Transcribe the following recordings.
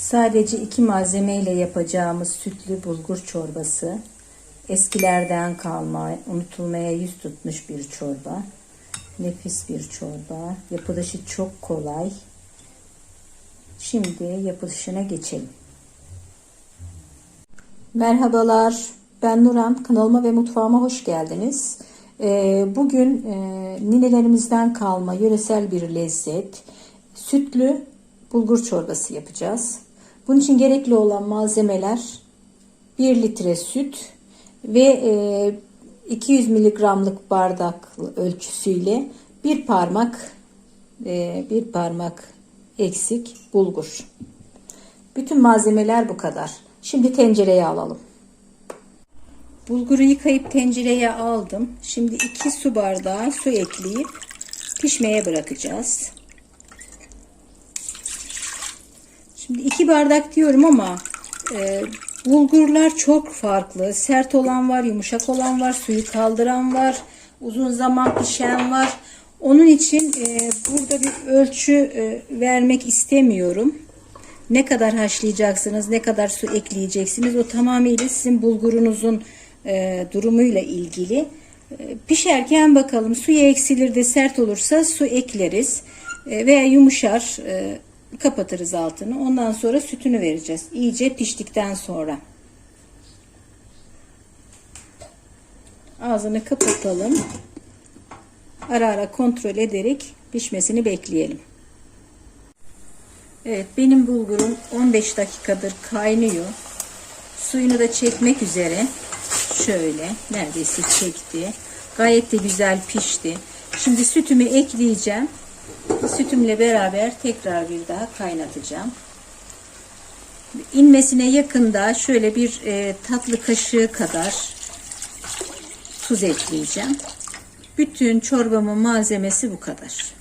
Sadece iki malzeme ile yapacağımız sütlü bulgur çorbası. Eskilerden kalma, unutulmaya yüz tutmuş bir çorba. Nefis bir çorba. Yapılışı çok kolay. Şimdi yapılışına geçelim. Merhabalar, ben Nuran. Kanalıma ve mutfağıma hoş geldiniz. Ee, Bugün e, ninelerimizden kalma yöresel bir lezzet, sütlü bulgur çorbası yapacağız. Bunun için gerekli olan malzemeler 1 litre süt ve e, 200 miligramlık bardak ölçüsüyle bir parmak e, bir parmak eksik bulgur. Bütün malzemeler bu kadar. Şimdi tencereye alalım. Bulguru yıkayıp tencereye aldım. Şimdi 2 su bardağı su ekleyip pişmeye bırakacağız. Şimdi 2 bardak diyorum ama e, bulgurlar çok farklı. Sert olan var, yumuşak olan var, suyu kaldıran var, uzun zaman pişen var. Onun için e, burada bir ölçü e, vermek istemiyorum. Ne kadar haşlayacaksınız, ne kadar su ekleyeceksiniz o tamamıyla sizin bulgurunuzun e, durumuyla ilgili. E, pişerken bakalım suyu eksilir de sert olursa su ekleriz e, veya yumuşar e, kapatırız altını. Ondan sonra sütünü vereceğiz. İyice piştikten sonra. Ağzını kapatalım. Ara ara kontrol ederek pişmesini bekleyelim. Evet benim bulgurum 15 dakikadır kaynıyor. Suyunu da çekmek üzere. Şöyle neredeyse çekti. Gayet de güzel pişti. Şimdi sütümü ekleyeceğim. Sütümle beraber tekrar bir daha kaynatacağım. İnmesine yakında şöyle bir e, tatlı kaşığı kadar tuz ekleyeceğim. Bütün çorbamın malzemesi bu kadar.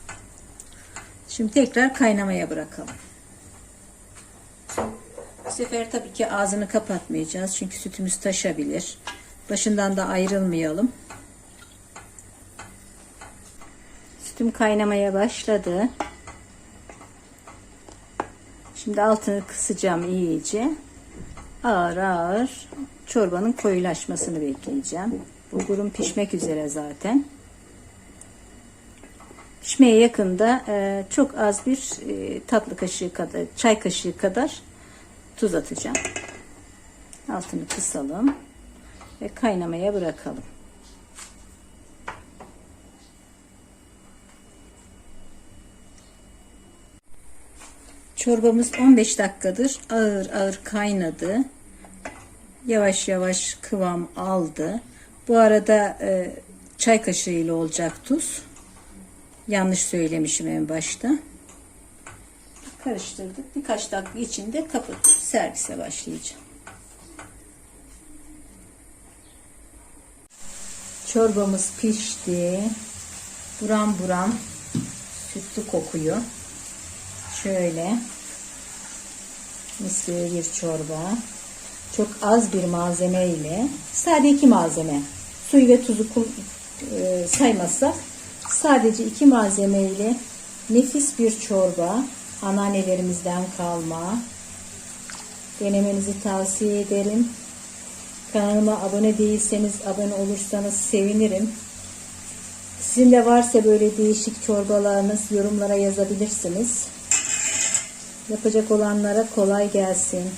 Şimdi tekrar kaynamaya bırakalım. Bu sefer tabii ki ağzını kapatmayacağız. Çünkü sütümüz taşabilir. Başından da ayrılmayalım. Sütüm kaynamaya başladı. Şimdi altını kısacağım iyice. Ağır ağır çorbanın koyulaşmasını bekleyeceğim. Bulgurum pişmek üzere zaten. Pişmeye yakında e, çok az bir e, tatlı kaşığı kadar, çay kaşığı kadar tuz atacağım. Altını kısalım ve kaynamaya bırakalım. Çorbamız 15 dakikadır ağır ağır kaynadı. Yavaş yavaş kıvam aldı. Bu arada e, çay kaşığı ile olacak tuz. Yanlış söylemişim en başta. Karıştırdık. Birkaç dakika içinde kapatıp servise başlayacağım. Çorbamız pişti. Buram buram sütlü kokuyor. Şöyle mis gibi bir çorba. Çok az bir malzeme ile sadece iki malzeme suyu ve tuzu e, saymazsak sadece iki malzeme ile nefis bir çorba anneannelerimizden kalma denemenizi tavsiye ederim. Kanalıma abone değilseniz abone olursanız sevinirim. Sizin de varsa böyle değişik çorbalarınız yorumlara yazabilirsiniz. Yapacak olanlara kolay gelsin.